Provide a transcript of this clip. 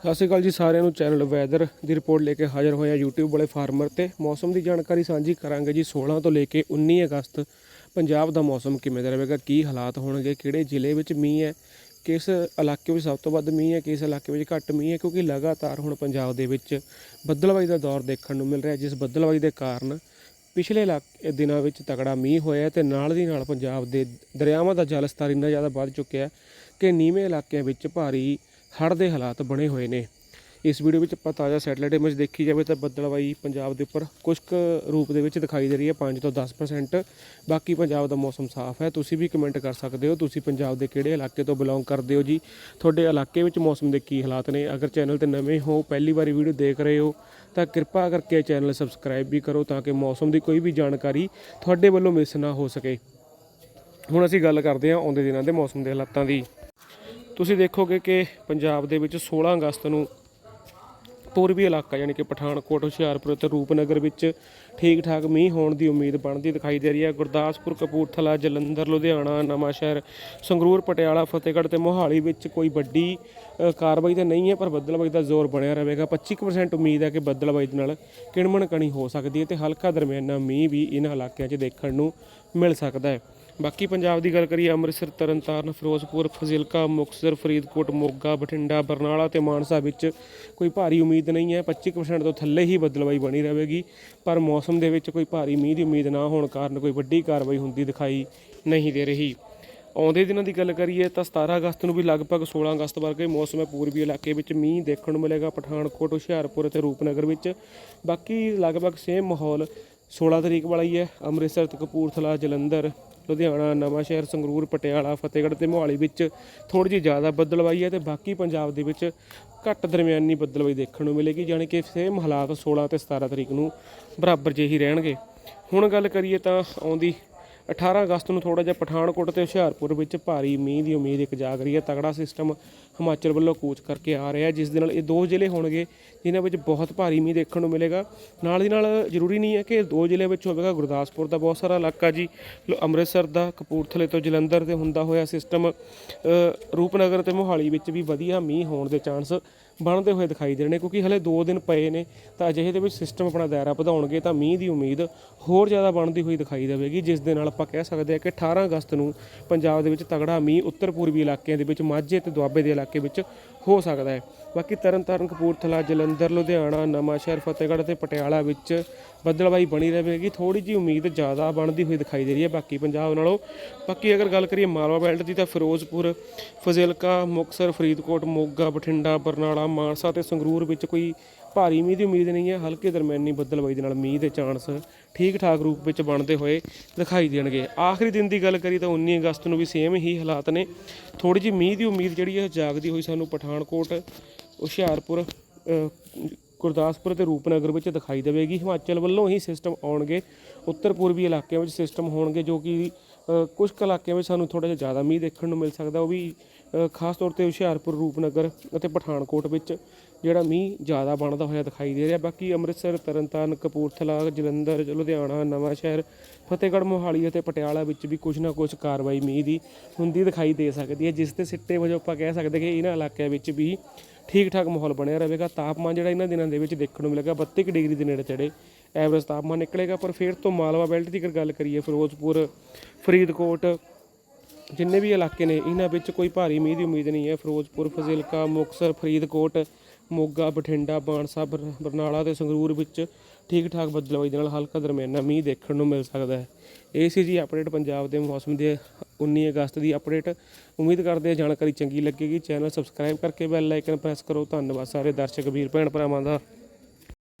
ਸਤਿ ਸ਼੍ਰੀ ਅਕਾਲ ਜੀ ਸਾਰਿਆਂ ਨੂੰ ਚੈਨਲ ਵੈਦਰ ਦੀ ਰਿਪੋਰਟ ਲੈ ਕੇ ਹਾਜ਼ਰ ਹੋਏ ਹਾਂ YouTube ਵਾਲੇ ਫਾਰਮਰ ਤੇ। ਮੌਸਮ ਦੀ ਜਾਣਕਾਰੀ ਸਾਂਝੀ ਕਰਾਂਗੇ ਜੀ 16 ਤੋਂ ਲੈ ਕੇ 19 ਅਗਸਤ। ਪੰਜਾਬ ਦਾ ਮੌਸਮ ਕਿਵੇਂ ਦਾ ਰਹੇਗਾ, ਕੀ ਹਾਲਾਤ ਹੋਣਗੇ, ਕਿਹੜੇ ਜ਼ਿਲ੍ਹੇ ਵਿੱਚ ਮੀਂਹ ਹੈ, ਕਿਸ ਇਲਾਕੇ ਵਿੱਚ ਸਭ ਤੋਂ ਵੱਧ ਮੀਂਹ ਹੈ, ਕਿਸ ਇਲਾਕੇ ਵਿੱਚ ਘੱਟ ਮੀਂਹ ਹੈ, ਕਿਉਂਕਿ ਲਗਾਤਾਰ ਹੁਣ ਪੰਜਾਬ ਦੇ ਵਿੱਚ ਬੱਦਲਬਾਈ ਦਾ ਦੌਰ ਦੇਖਣ ਨੂੰ ਮਿਲ ਰਿਹਾ, ਜਿਸ ਬੱਦਲਬਾਈ ਦੇ ਕਾਰਨ ਪਿਛਲੇ ਇਲਾਕੇ ਦਿਨਾਂ ਵਿੱਚ ਤਕੜਾ ਮੀਂਹ ਹੋਇਆ ਹੈ ਤੇ ਨਾਲ ਦੀ ਨਾਲ ਪੰਜਾਬ ਦੇ ਦਰਿਆਵਾਂ ਦਾ ਜਲ ਸਤਰ ਇੰਨਾ ਜ਼ਿਆਦਾ ਵੱਧ ਚੁੱਕਿਆ ਕਿ ਨੀਵੇਂ ਇਲਾਕਿਆਂ ਵਿੱਚ ਭਾਰੀ ਹੜ੍ਹ ਦੇ ਹਾਲਾਤ ਬਣੇ ਹੋਏ ਨੇ। ਇਸ ਵੀਡੀਓ ਵਿੱਚ ਆਪਾਂ ਤਾਜ਼ਾ ਸੈਟਲਾਈਟ ਇਮੇਜ ਦੇਖੀ ਜਾਵੇ ਤਾਂ ਬੱਦਲਬਾਈ ਪੰਜਾਬ ਦੇ ਉੱਪਰ ਕੁਝ ਕੁ ਰੂਪ ਦੇ ਵਿੱਚ ਦਿਖਾਈ ਦੇ ਰਹੀ ਹੈ। 5 ਤੋਂ 10% ਬਾਕੀ ਪੰਜਾਬ ਦਾ ਮੌਸਮ ਸਾਫ਼ ਹੈ। ਤੁਸੀਂ ਵੀ ਕਮੈਂਟ ਕਰ ਸਕਦੇ ਹੋ। ਤੁਸੀਂ ਪੰਜਾਬ ਦੇ ਕਿਹੜੇ ਇਲਾਕੇ ਤੋਂ ਬਿਲੋਂਗ ਕਰਦੇ ਹੋ ਜੀ? ਤੁਹਾਡੇ ਇਲਾਕੇ ਵਿੱਚ ਮੌਸਮ ਦੇ ਕੀ ਹਾਲਾਤ ਨੇ? ਅਗਰ ਚੈਨਲ ਤੇ ਨਵੇਂ ਹੋ, ਪਹਿਲੀ ਵਾਰੀ ਵੀਡੀਓ ਦੇਖ ਰਹੇ ਹੋ, ਤਾਂ ਕਿਰਪਾ ਕਰਕੇ ਚੈਨਲ ਸਬਸਕ੍ਰਾਈਬ ਵੀ ਕਰੋ ਤਾਂ ਕਿ ਮੌਸਮ ਦੀ ਕੋਈ ਵੀ ਜਾਣਕਾਰੀ ਤੁਹਾਡੇ ਵੱਲੋਂ ਮਿਸ ਨਾ ਹੋ ਸਕੇ। ਹੁਣ ਅਸੀਂ ਗੱਲ ਕਰਦੇ ਹਾਂ ਆਉਂਦੇ ਦਿਨਾਂ ਦੇ ਮੌਸਮ ਦੇ ਹਾਲਾਤਾਂ ਦੀ। ਤੁਸੀਂ ਦੇਖੋਗੇ ਕਿ ਪੰਜਾਬ ਦੇ ਵਿੱਚ 16 ਅਗਸਤ ਨੂੰ ਪੂਰਬੀ ਇਲਾਕਾ ਯਾਨੀ ਕਿ ਪਠਾਨਕੋਟ, ਹੁਸ਼ਿਆਰਪੁਰ ਤੇ ਰੂਪਨਗਰ ਵਿੱਚ ਠੀਕ ਠਾਕ ਮੀਂਹ ਹੋਣ ਦੀ ਉਮੀਦ ਬਣਦੀ ਦਿਖਾਈ ਦੇ ਰਹੀ ਹੈ। ਗੁਰਦਾਸਪੁਰ, ਕਪੂਰਥਲਾ, ਜਲੰਧਰ, ਲੁਧਿਆਣਾ ਨਵਾਂਸ਼ਹਿਰ ਸੰਗਰੂਰ, ਪਟਿਆਲਾ, ਫਤਿਹਗੜ੍ਹ ਤੇ ਮੋਹਾਲੀ ਵਿੱਚ ਕੋਈ ਵੱਡੀ ਕਾਰਵਾਈ ਤਾਂ ਨਹੀਂ ਹੈ, ਪਰ ਬੱਦਲਬਾਈ ਦਾ ਜ਼ੋਰ ਬਣਿਆ ਰਹੇਗਾ। 25% ਉਮੀਦ ਹੈ ਕਿ ਬੱਦਲਬਾਈ ਦੇ ਨਾਲ ਕਿਣਮਣ ਕਣੀ ਹੋ ਸਕਦੀ ਹੈ ਤੇ ਹਲਕਾ ਦਰਮਿਆਨਾ ਮੀਂਹ ਵੀ ਇਹਨਾਂ ਇਲਾਕਿਆਂ 'ਚ ਦੇਖਣ ਨੂੰ ਮਿਲ ਸਕਦਾ ਹੈ। ਬਾਕੀ ਪੰਜਾਬ ਦੀ ਗੱਲ ਕਰੀਏ, ਅੰਮ੍ਰਿਤਸਰ, ਤਰਨਤਾਰਨ, ਫਿਰੋਜ਼ਪੁਰ, ਫਜ਼ਿਲਕਾ, ਮੁਕਤਸਰ, ਫਰੀਦਕੋਟ, ਮੋਗਾ, ਬਠਿੰਡਾ, ਬਰਨਾਲਾ ਤੇ ਮਾਨਸਾ ਵਿੱਚ ਕੋਈ ਭਾਰੀ ਉਮੀਦ ਨਹੀਂ ਹੈ। 25% ਤੋਂ ਥੱਲੇ ਹੀ ਬਦਲਵਾਈ ਬਣੀ ਰਹੇਗੀ। ਪਰ ਮੌਸਮ ਦੇ ਵਿੱਚ ਕੋਈ ਭਾਰੀ ਮੀਂਹ ਦੀ ਉਮੀਦ ਨਾ ਹੋਣ ਕਾਰਨ ਕੋਈ ਵੱਡੀ ਕਾਰਵਾਈ ਹੁੰਦੀ ਦਿਖਾਈ ਨਹੀਂ ਦੇ ਰਹੀ। ਆਉਂਦੇ ਦਿਨਾਂ ਦੀ ਗੱਲ ਕਰੀਏ ਤਾਂ 17 ਅਗਸਤ ਨੂੰ ਵੀ ਲਗਭਗ 16 ਅਗਸਤ ਵਰਗੇ ਮੌਸਮ ਹੈ। ਪੂਰਬੀ ਇਲਾਕੇ ਵਿੱਚ ਮੀਂਹ ਦੇਖਣ ਨੂੰ ਮਿਲੇਗਾ ਪਠਾਨਕੋਟ, ਹੁਸ਼ਿਆਰਪੁਰ ਅਤੇ ਰੂਪਨਗਰ ਵਿੱਚ। ਬਾਕੀ ਲਗਭਗ ਸੇਮ ਮਾਹੌਲ 16 ਤਰੀਕ ਵਾਲਾ ਹੀ ਹੈ। ਅੰਮ੍ਰਿਤਸਰ ਤੇ ਕਪੂਰਥਲਾ, ਜਲੰਧਰ ਲੁਧਿਆਣਾ ਨਵਾਂਸ਼ਹਿਰ ਸੰਗਰੂਰ, ਪਟਿਆਲਾ, ਫਤਿਹਗੜ੍ਹ ਤੇ ਮੋਹਾਲੀ ਵਿੱਚ ਥੋੜੀ ਜਿਹੀ ਜ਼ਿਆਦਾ ਬੱਦਲਵਾਈ ਹੈ ਤੇ ਬਾਕੀ ਪੰਜਾਬ ਦੇ ਵਿੱਚ ਘੱਟ ਦਰਮਿਆਨੀ ਬੱਦਲਵਾਈ ਦੇਖਣ ਨੂੰ ਮਿਲੇਗੀ ਯਾਨੀ ਕਿ ਸੇਮ ਹਾਲਾਤ 16 ਤੇ 17 ਤਰੀਕ ਨੂੰ ਬਰਾਬਰ ਜਿਹੇ ਹੀ ਰਹਿਣਗੇ। ਹੁਣ ਗੱਲ ਕਰੀਏ ਤਾਂ ਆਉਂਦੀ 18 ਅਗਸਤ ਨੂੰ ਥੋੜਾ ਜਿਹਾ ਪਠਾਨਕੋਟ ਤੇ ਹੁਸ਼ਿਆਰਪੁਰ ਵਿੱਚ ਭਾਰੀ ਮੀਂਹ ਦੀ ਉਮੀਦ ਇੱਕ ਜਾਗ ਰਹੀ ਹੈ। ਤਗੜਾ ਸਿਸਟਮ ਹਿਮਾਚਲ ਵੱਲੋਂ ਕੂਚ ਕਰਕੇ ਆ ਰਿਹਾ ਜਿਸ ਦੇ ਨਾਲ ਇਹ ਦੋ ਜ਼ਿਲ੍ਹੇ ਹੋਣਗੇ ਜਿਨ੍ਹਾਂ ਵਿੱਚ ਬਹੁਤ ਭਾਰੀ ਮੀਂਹ ਦੇਖਣ ਨੂੰ ਮਿਲੇਗਾ। ਨਾਲ ਦੀ ਨਾਲ ਜ਼ਰੂਰੀ ਨਹੀਂ ਹੈ ਕਿ ਦੋ ਜ਼ਿਲ੍ਹੇ ਵਿੱਚ ਹੋਵੇਗਾ। ਗੁਰਦਾਸਪੁਰ ਦਾ ਬਹੁਤ ਸਾਰਾ ਇਲਾਕਾ ਜੀ ਅੰਮ੍ਰਿਤਸਰ ਦਾ, ਕਪੂਰਥਲੇ ਤੋਂ ਜਲੰਧਰ ਤੇ ਹੁੰਦਾ ਹੋਇਆ ਸਿਸਟਮ ਰੂਪਨਗਰ ਤੇ ਮੋਹਾਲੀ ਵਿੱਚ ਵੀ ਵਧੀਆ ਮੀਂਹ ਹੋਣ ਦੇ ਚਾਂਸ ਬਣਦੇ ਹੋਏ ਦਿਖਾਈ ਦੇ ਰਹੇ ਨੇ, ਕਿਉਂਕਿ ਹਲੇ 2 ਦਿਨ ਪਏ ਨੇ, ਤਾਂ ਅਜਿਹੇ ਦੇ ਵਿੱਚ ਸਿਸਟਮ ਆਪਣਾ ਦਾਇਰਾ ਵਧਾਉਣਗੇ, ਤਾਂ ਮੀਂਹ ਦੀ ਉਮੀਦ ਹੋਰ ਜ਼ਿਆਦਾ ਬਣਦੀ ਹੋਈ ਦਿਖਾਈ ਦੇਵੇਗੀ, ਜਿਸ ਦੇ ਨਾਲ ਆਪਾਂ ਕਹਿ ਸਕਦੇ ਹਾਂ ਕਿ 18 ਅਗਸਤ ਨੂੰ ਪੰਜਾਬ ਦੇ ਵਿੱਚ ਤਗੜਾ ਮੀਂਹ ਉੱਤਰ ਪੂਰਬੀ ਇਲਾਕਿਆਂ ਦੇ ਵਿੱਚ ਮਾਝੇ ਤੇ ਦੁਆਬੇ ਦੇ ਇਲਾਕੇ ਵਿੱਚ ਹੋ ਸਕਦਾ ਹੈ। ਬਾਕੀ ਤਰਨਤਾਰਨ ਕਪੂਰਥਲਾ, ਜਲੰਧਰ, ਲੁਧਿਆਣਾ, ਨਵਾਂਸ਼ਹਿਰ, ਫਤਿਹਗੜ੍ਹ ਤੇ ਪਟਿਆਲਾ ਵਿੱਚ ਬੱਦਲਬਾਈ ਬਣੀ ਰਹੇਗੀ ਥੋੜੀ ਜੀ ਉਮੀਦ ਜ਼ਿਆਦਾ ਬਣਦੀ ਹੋਈ ਦਿਖਾਈ ਦੇ ਰਹੀ ਹੈ ਬਾਕੀ ਪੰਜਾਬ ਨਾਲੋਂ। ਬਾਕੀ ਅਗਰ ਗੱਲ ਕਰੀਏ ਮਾਲਵਾ ਬੈਲਟ ਦੀ ਤਾਂ ਫਿਰੋਜ਼ਪੁਰ, ਫਜ਼ਿਲਕਾ, ਮੁਕਤਸਰ, ਫਰੀਦਕੋਟ, ਮੋਗਾ, ਬਠਿੰਡਾ, ਬਰਨਾਲਾ, ਮਾਨਸਾ ਤੇ ਸੰਗਰੂਰ ਵਿੱਚ ਕੋਈ ਭਾਰੀ ਮੀਂਹ ਦੀ ਉਮੀਦ ਨਹੀਂ ਹੈ, ਹਲਕੇ ਦਰਮਿਆਨੀ ਬੱਦਲਬਾਈ ਦੇ ਨਾਲ ਮੀਂਹ ਦੇ ਚਾਂਸ ਠੀਕ ਠਾਕ ਰੂਪ ਵਿੱਚ ਬਣਦੇ ਹੋਏ ਦਿਖਾਈ ਦੇਣਗੇ। ਆਖਰੀ ਦਿਨ ਦੀ ਗੱਲ ਕਰੀ ਤਾਂ 19 ਅਗਸਤ ਨੂੰ ਵੀ ਸੇਮ ਹੀ ਹਾਲਾਤ ਨੇ। ਥੋੜੀ ਜਿਹੀ ਮੀਂਹ ਦੀ ਉਮੀਦ ਜਿਹੜੀ ਹੈ ਜਾਗਦੀ ਹੋਈ ਸਾਨੂੰ ਪਠਾਨਕੋਟ, ਹੁਸ਼ਿਆਰਪੁਰ ਗੁਰਦਾਸਪੁਰ ਤੇ ਰੂਪਨਗਰ ਵਿੱਚ ਦਿਖਾਈ ਦੇਵੇਗੀ। ਹਿਮਾਚਲ ਵੱਲੋਂ ਹੀ ਸਿਸਟਮ ਆਉਣਗੇ। ਉੱਤਰ ਪੂਰਬੀ ਇਲਾਕਿਆਂ ਵਿੱਚ ਸਿਸਟਮ ਹੋਣਗੇ ਜੋ ਕਿ ਅ, ਕੁਝ ਕੁ ਇਲਾਕਿਆਂ ਵਿੱਚ ਸਾਨੂੰ ਥੋੜਾ ਜਿਹਾ ਜ਼ਿਆਦਾ ਮੀਂਹ ਦੇਖਣ ਨੂੰ ਮਿਲ ਸਕਦਾ। ਉਹ ਵੀ ਖਾਸ ਤੌਰ ਤੇ ਹੁਸ਼ਿਆਰਪੁਰ ਰੂਪਨਗਰ ਅਤੇ ਪਠਾਨਕੋਟ ਵਿੱਚ ਜਿਹੜਾ ਮੀਂਹ ਜ਼ਿਆਦਾ ਬਣਦਾ ਹੋਇਆ ਦਿਖਾਈ ਦੇ ਰਿਹਾ। ਬਾਕੀ ਅੰਮ੍ਰਿਤਸਰ ਤਰਨਤਾਰਨ ਕਪੂਰਥਲਾ ਜਲੰਧਰ ਲੁਧਿਆਣਾ ਨਵਾਂਸ਼ਹਿਰ ਫਤਿਹਗੜ੍ਹ ਮੋਹਾਲੀ ਅਤੇ ਪਟਿਆਲਾ ਵਿੱਚ ਵੀ ਕੁਝ ਨਾ ਕੁਝ ਕਾਰਵਾਈ ਮੀਂਹ ਦੀ ਹੁੰਦੀ ਦਿਖਾਈ ਦੇ ਸਕਦੀ ਹੈ ਜਿਸ ਦੇ ਸਿੱਟੇ ਵਜੋਂ ਆਪਾਂ ਕਹਿ ਸਕਦੇ ਕਿ ਇਹਨਾਂ ਇਲਾਕਿਆਂ ਵਿੱਚ ਵੀ ਠੀਕ ਠਾਕ ਮਾਹੌਲ ਬਣਿਆ ਰਹੇਗਾ। ਤਾਪਮਾਨ ਜਿਹੜਾ ਇਹਨਾਂ ਦਿਨਾਂ ਦੇ ਵਿੱਚ ਦੇਖਣ ਨੂੰ ਮਿਲੇਗਾ 32 ਕੁ ਡਿਗਰੀ ਦੇ ਨੇੜੇ ਤੇੜੇ ਐਵਰੇਜ ਤਾਪਮਾਨ ਨਿਕਲੇਗਾ। ਪਰ ਫਿਰ ਤੋਂ ਮਾਲਵਾ ਬੈਲਟ ਦੀ ਅਗਰ ਗੱਲ ਕਰੀਏ, ਫਿਰੋਜ਼ਪੁਰ, ਫਰੀਦਕੋਟ, ਜਿੰਨੇ ਵੀ ਇਲਾਕੇ ਨੇ, ਇਹਨਾਂ ਵਿੱਚ ਕੋਈ ਭਾਰੀ ਮੀਂਹ ਦੀ ਉਮੀਦ ਨਹੀਂ ਹੈ। ਫਿਰੋਜ਼ਪੁਰ, ਫਜ਼ਿਲਕਾ, ਮੁਕਤਸਰ, ਫਰੀਦਕੋਟ ਮੋਗਾ, ਬਠਿੰਡਾ ਮਾਨਸਾ ਬਰ- ਬਰਨਾਲਾ ਤੇ ਸੰਗਰੂਰ ਵਿੱਚ ਠੀਕ ਠਾਕ ਬੱਦਲਵਾਈ ਦੇ ਨਾਲ ਹਲਕਾ ਦਰਮਿਆਨਾ ਮੀਂਹ ਦੇਖਣ ਨੂੰ ਮਿਲ ਸਕਦਾ ਹੈ। ਇਹ ਸੀ ਜੀ ਅਪਡੇਟ ਪੰਜਾਬ ਦੇ ਮੌਸਮ ਦੇ 19 ਅਗਸਤ ਦੀ ਅਪਡੇਟ ਉਮੀਦ ਕਰਦੇ ਹਾਂ ਜਾਣਕਾਰੀ ਚੰਗੀ ਲੱਗੇਗੀ। ਚੈਨਲ ਸਬਸਕ੍ਰਾਈਬ ਕਰਕੇ ਬੈਲ ਆਈਕਨ ਪ੍ਰੈਸ ਕਰੋ। ਧੰਨਵਾਦ ਸਾਰੇ ਦਰਸ਼ਕ, ਵੀਰ, ਭੈਣ ਭਰਾਵਾਂ ਦਾ।